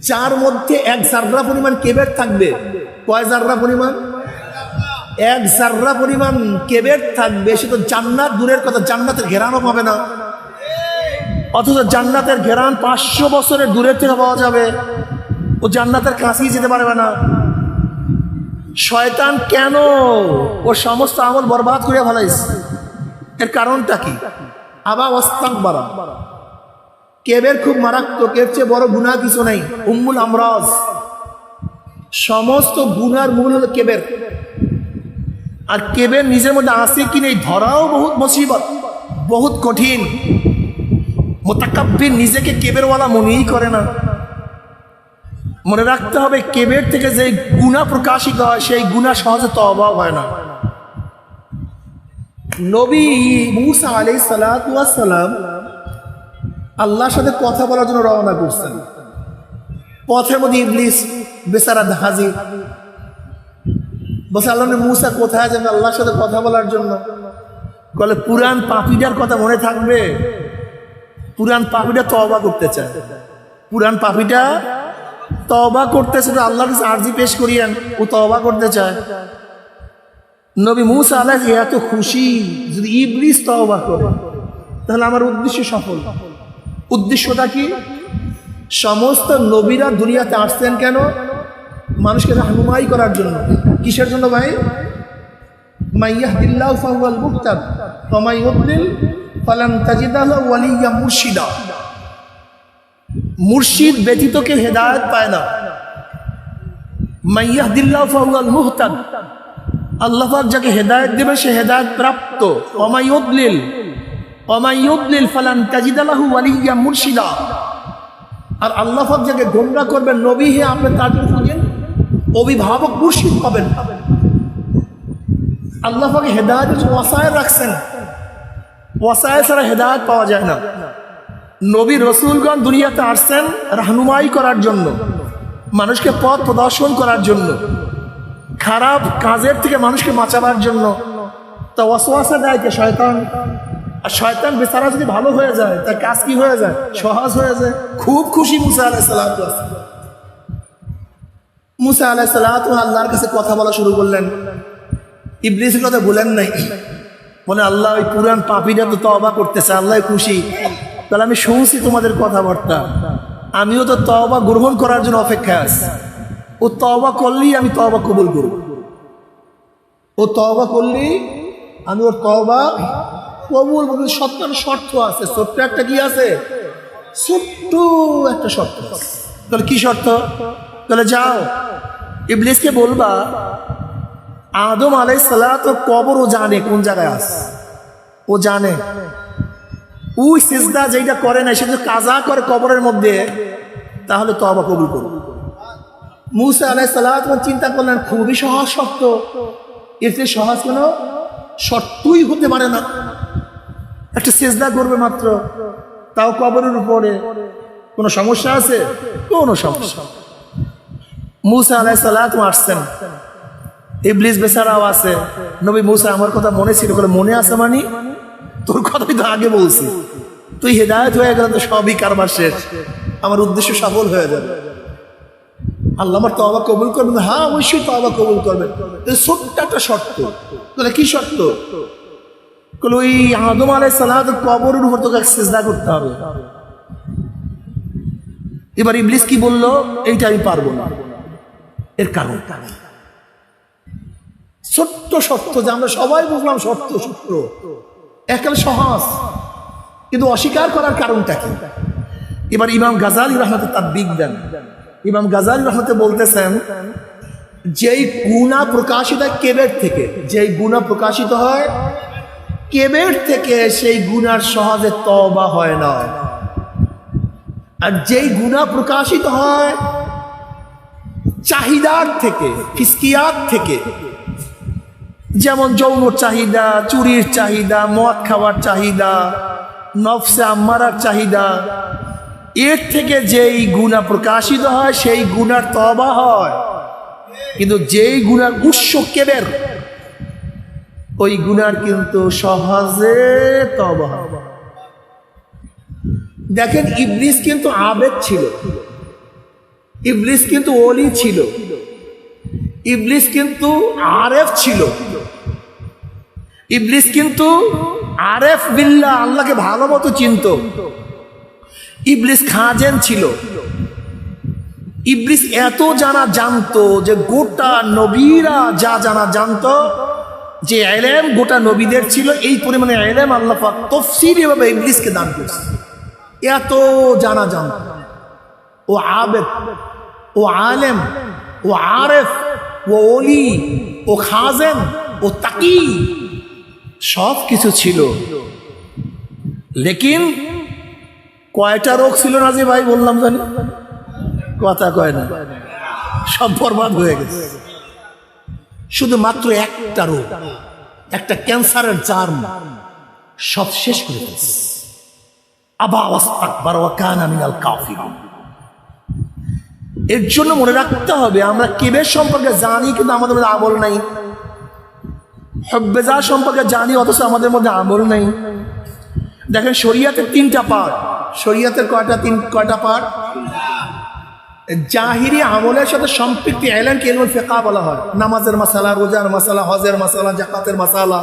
যার মধ্যে এক জাররা পরিমাণ কেবের থাকবে। কয় জাররা পরিমাণ? এক জাররা পরিমাণ কেবের থাকবে, সে তো জান্নাত দূরের কথা, জান্নাতের ঘেরানো পাবে না। অথচ জান্নাতের ঘেরান পাঁচশো বছরের দূরের থেকে পাওয়া যাবে। ও জান্নাতের কাছেই যেতে পারবে না। শয়তান কেন ওর সমস্ত আমল বরবাদ করে ফেলাইছে? এর কারণটা কি? আবার অস্তাক বাড়া কেবের খুব মারাত্মক, এর চেয়ে বড় গুণা কিছু নাই। উম্মুল আমরাজ। সমস্ত গুনার মূল হলো কেবের। আর কেবের নিজের মধ্যে আসে কি নেই? ধরাও বহুত মুসিবত, বহুত কঠিন। মোতাকাব্বির নিজেকে কেবেরওয়ালা মনেই করে না। মনে রাখতে হবে, কেবের থেকে যে গুণা প্রকাশিত হয়, সেই গুণা সহজে তো অভাব হয় না। নবী মুসা আলাই সালাম আল্লাহর সাথে কথা বলার জন্য রওনা করছেন। পথের মধ্যে ইবলিস, বেচারা হাজির। বসে আল্লাহ মুসা কোথায় যাবে আল্লাহর সাথে কথা বলার জন্য? বলে পুরান পাপিটার কথা মনে থাকবে। পুরান পাপিটা তবা করতে চায়। পুরান পাপিটা তবা করতে চায়, আল্লাহর কাছে আর্জি পেশ করিয়েন ও তবা করতে চায়। নবী মুসা আল্লাহ এত খুশি, যদি ইবলিস তবা করে, তাহলে আমার উদ্দেশ্য সফল। উদ্দেশ্যটা কি? সমস্ত নবীরা দুনিয়াতে আসছেন কেন? মানুষকে রাহনুমাই করার জন্য। কিসের জন্য ভাই? মাইয়াহদিল্লাহ ফাহুয়াল মুক্তাদ ওমাই উদ্দিল ফালান তাজিদাহ ওয়ালিয়া মুর্শিদা। মুর্শিদ ব্যতীত কে হেদায়ত পায় না। মাইয়াহদিল্লাহ ফাহুয়াল মুহতাদ, আল্লাহ যাকে হেদায়ত দেবে সে হেদায়ত প্রাপ্ত। ওমাই উদ্লিল ফালান তাজিদালাহু ওয়ালিয়া মুর্শিদা। আর আল্লাহ যাকে গোমরা করবেন, নবী হে, আপনি তার খুঁজেন অভিভাবক মুর্শিদ পাবেন। আল্লাহ হেদায়ত ওয়াসায় রাখছেন। ওয়াসায় ছাড়া হেদায়ত পাওয়া যায় না। নবী রসুলগণ দুনিয়াতে আসছেন রাহনুমাই করার জন্য, মানুষকে পথ প্রদর্শন করার জন্য, খারাপ কাজের থেকে মানুষকে বাঁচাবার জন্য। তা ওয়াসওয়াসা দেয় কে, শয়তান? আর শয়তান বেচারা যদি ভালো হয়ে যায়, তার কাজ কি হয়ে যায়? সহজ হয়ে যায়। খুব খুশি মুসা আলাহ মুসা আলাহ সালাম আল্লাহর কাছে কথা বলা শুরু করলেন। ইবলিসের কথা বলেন নাই। বলে, আল্লাহ, ওই পুরান পাপিটা তো তবা করতেছে আল্লাহ খুশি। তাহলে আমি শুনছি তোমাদের কথাবার্তা। আমিও তো তবা গ্রহণ করার জন্য অপেক্ষায় আছি। ও তবা করলেই আমি তবা কবুল করব। ও তবা করলেই আমি ওর তবা কবুল বলতে সত্তর শর্ত আছে, ছোট্ট একটা কি আছে? ছোট্ট একটা শর্ত তাহলে কি শর্ত? তাহলে যাও, ইবলিসকে বলবা, আদম আলাই সালাত কবর ও জানে কোন জায়গায় আস ও জানে। ওই সিজদা যেটা করে না, সে যদি কাজা করে কবরের মধ্যে, তাহলে তো আবার কবুল করব। মুসা আলাই সালাত চিন্তা করলেন, খুবই সহজ শর্ত। থেকে সহজ কোনো শর্তই হতে পারে না। একটা সেজদা করবে মাত্র। তাও কবরের উপরে। কোনো সমস্যা আছে? কোনো সমস্যা মুসা আলাই সালাত আসছেন। ইবলিস বেচারাও আছে। নবী মুসা আমার কথা মনে ছিল, বলে মনে আছে মানি? তোর কথাই তো আগে বলছি। তুই হেদায়ত হয়ে গেলে তো সবই কারবার শেষ। আমার উদ্দেশ্য সফল হয়ে যাবে। আল্লাহ আমার তবা কবুল করবেন। হ্যাঁ অবশ্যই তবা কবুল করবেন। ছোট্ট একটা শর্ত। তাহলে কি শর্ত? আদম আলাই সালাদ কবরের উপর তোকে চেষ্টা করতে হবে। এবার ইবলিস কি বলল, এইটা আমি পারব না। এর কারণ সত্য যে আমরা সবাই বুঝলাম সত্য একেবারে সহজ। কিন্তু অস্বীকার করার কারণটা কি? এবার ইমাম গাজালি রহমতে তার দিক দেন। ইমাম গাজালি রহমতে বলতেছেন, যেই গুণা প্রকাশিত কেবের থেকে, যেই গুণা প্রকাশিত হয় কেবের থেকে সেই গুণার সহজে তবা হয় না। আর যেই গুণা প্রকাশিত হয়, চাহিদার থেকে, ফিসকিয়াত থেকে, যেমন যৌন চাহিদা, চুরির চাহিদা, মদ খাওয়ার চাহিদা, নফসে আম্মারার চাহিদা, এর থেকে যেই গুণা প্রকাশিত হয়, সেই গুণার তবা হয়। কিন্তু যেই গুণার উৎস কেবের ওই গুনার কিন্তু সহজে তবা দেখেন ইবলিস কিন্তু আবেগ ছিল। ইবলিস কিন্তু অলি ছিল। ইবলিস কিন্তু আরেফ ছিল। ইবলিস কিন্তু আরেফ বিল্লা আল্লাহকে ভালো মতো চিনত। ইবলিস খাজেন ছিল। ইবলিস এত জানা জানতো যে গোটা নবীরা যা জানা জানতো যে এলেম গোটা নবীদের ছিল, এই পরিমাণে এলেম আল্লাহ পাক তফসিল এভাবে ইবলিসকে দান করছে। এত জানা জান ও আবেদ, ও আলেম, ও আরেফ, ও অলি ও খাজেন, ও তাকি, সব কিছু ছিল। লেকিন কয়টা রোগ ছিল না যে ভাই বললাম জানি? কথা কয় না। সব বরবাদ হয়ে গেছে। শুধুমাত্র একটা রোগ, একটা ক্যান্সারের জার্ম, সব শেষ করে ফেলছে। এর জন্য মনে রাখতে হবে, আমরা কেবের সম্পর্কে জানি কিন্তু আমাদের মধ্যে আমল নাই। হব্বেজা সম্পর্কে জানি, অথচ আমাদের মধ্যে আমল নেই। দেখেন শরিয়াতের তিনটা পার্ট শরিয়াতের কয়টা তিন কয়টা পার্ট জাহিরি আমলের সাথে সম্পৃক্তি এলেন কেলমুল ফেকা বলা হয়। নামাজের মশালা রোজার মশালা হজের মশালা জাকাতের মশালা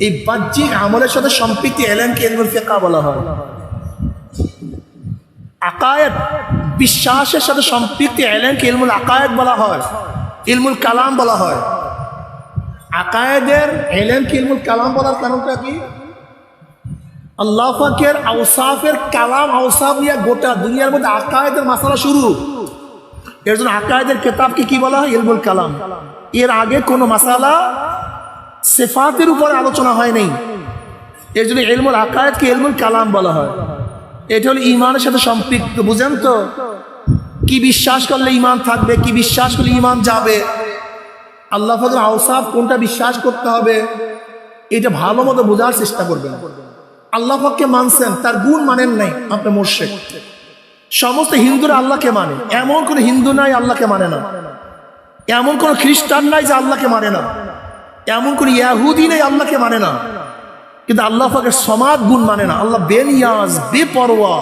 এই বাহ্যিক আমলের সাথে সম্পৃক্তি এলেন কেলমুল ফেকা বলা হয়। আকায়েত বিশ্বাসের সাথে সম্পৃক্তি এলেনকে ইলমুল আকায়েত বলা হয়। ইলমুল কালাম বলা হয়। আকায়েদের এলেনকে ইলমুল কালাম বলার কারণটা কি? আল্লাহ ফাকের আউসাফের কালাম আউসাফ নিয়ে গোটা দুনিয়ার মধ্যে আকায়েদের মাসালা শুরু। এর জন্য আকায়েদের কেতাবকে কি বলা হয়? ইলমুল কালাম। এর আগে কোনো মাসালা সেফাতের উপরে আলোচনা হয় নাই। এর জন্য এলমুল আকায়েদকে এলমুল কালাম বলা হয়। এটা হলো ইমানের সাথে সম্পৃক্ত, বুঝেন তো? কি বিশ্বাস করলে ইমান থাকবে, কি বিশ্বাস করলে ইমান যাবে? আল্লাহ ফাদুল আউসাফ কোনটা বিশ্বাস করতে হবে? এটা ভালো মতো বোঝার চেষ্টা করবেন। আল্লাহ পাককে মানছেন, তার গুণ মানেন নাই আপনি মোর্শেক সমস্ত হিন্দুরা আল্লাহকে মানে। এমন কোন হিন্দু নাই আল্লাহকে মানে না। এমন কোন খ্রিস্টান নাই যে আল্লাহকে মানে না। এমন কোন ইয়াহুদি নেই আল্লাহকে মানে না। কিন্তু আল্লাহ পাকের সমাজ গুণ মানে না। আল্লাহ বেনিয়াজ বেপরোয়া।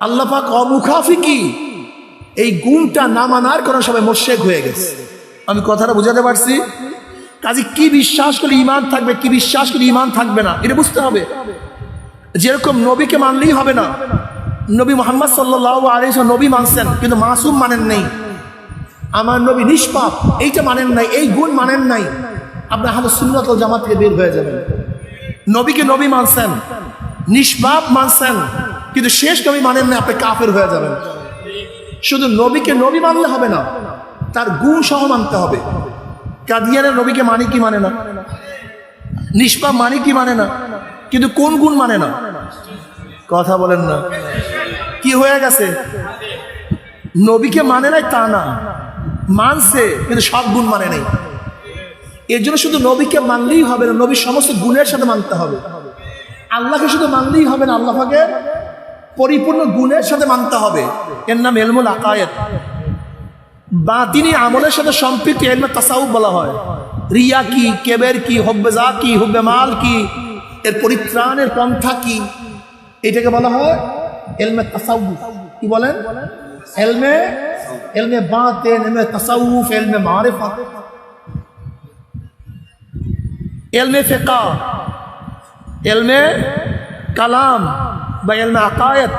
আল্লাহ পাক অমুখাফিকি। এই গুণটা না মানার কারণে সবাই মোর্শেক হয়ে গেছে। আমি কথাটা বুঝাতে পারছি? কাজে কি বিশ্বাস করলে ইমান থাকবে, কি বিশ্বাস করলে ইমান থাকবে না? এটা বুঝতে হবে। যেরকম নবীকে মানলেই হবে না। নবী মোহাম্মদ সাল্লাহ আলী নবী মানছেন, কিন্তু মাসুম মানেন নেই। আমার নবী নিষ্পাপ, এইটা মানেন নাই, এই গুণ মানেন নাই। আপনার হাতে সুন্নত জামাত থেকে বের হয়ে যাবেন। নবীকে নবী মানছেন, নিষ্পাপ মানছেন, কিন্তু শেষ নবী মানেন না আপনি কাফের হয়ে যাবেন। শুধু নবীকে নবী মানলে হবে না, তার গুণ সহ মানতে হবে। কাদিয়ানের নবীকে মানে কি মানে না? নিষ্পাপ মানে কি মানে না? কিন্তু কোন গুণ মানে না? কথা বলেন না। কি হয়ে গেছে? নবীকে মানে নাই তা না। মানছে, কিন্তু সব গুণ মানে নেই। এর জন্য শুধু নবীকে মানলেই হবে না, নবীর সমস্ত গুণের সাথে মানতে হবে। আল্লাহকে শুধু মানলেই হবে না, আল্লাহকে পরিপূর্ণ গুণের সাথে মানতে হবে। এর নাম এলমুল আকায়েত বা তিনি আমলের সাথে সম্পৃক্ত এলমে তাসাউফ বলা হয়। রিয়া কি, কেবের কি হব্বেজা কি, হুব্বে মাল কি, এর পরিত্রাণের পন্থা কি, এটাকে বলা হয় এলমে তাসাউফ। কি বলেন? এলমে এলমে বাতেন এলমে তাসাউফ, এলমে মারেফা এলমে ফেকা, এলমে কালাম বা এলমে আকায়েত,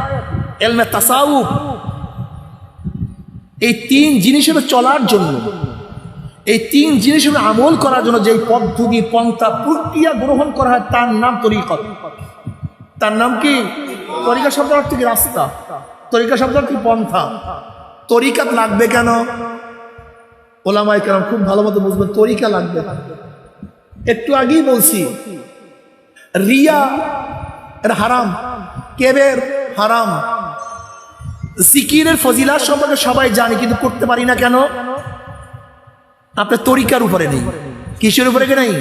এলমে তাসাউফ। এই তিন জিনিসের চলার জন্য। এই তিন জিনিসের আমল করার জন্য যে পদ্ধতি, পন্থা, প্রক্রিয়া গ্রহণ করা হয়, তার নাম তরিকত। তার নাম কি? তরিকা শব্দ অর্থ কি? রাস্তা। তরিকা শব্দ কি? পন্থা। তরিকাত লাগবে কেন? ওলামাই কেন খুব ভালো মতো বুঝবেন, তরিকা লাগবে। একটু আগেই বলছি, রিয়া এটা হারাম, কেবের হারাম। জিকিরের ফজিলা সম্পর্কে সবাই জানি, কিন্তু করতে পারি না কেন? আপনার তরিকার উপরে নেই। কিসের উপরে নেই?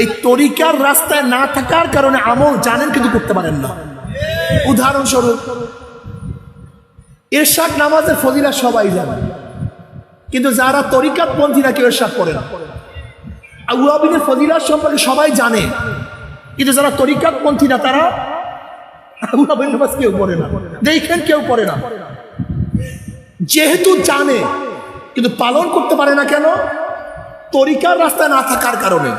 এই তরিকার রাস্তায় না থাকার কারণে আমল জানেন, কিন্তু করতে পারেন না। উদাহরণস্বরূপ, এরশাদ নামাজের ফজিলা সবাই জানে, কিন্তু যারা তরিকাত পন্থীরা কেউ এরশাদ করে না? আউয়াবিনের ফজিলার সম্পর্কে সবাই জানে, কিন্তু যারা তরিকাত পন্থী না, তারা আবুরাবের নামাজ কেউ পড়ে না। দেখেন কেউ পড়ে না। যেহেতু জানে, কিন্তু পালন করতে পারে না কেন? তরিকার রাস্তায় না থাকার কারণে।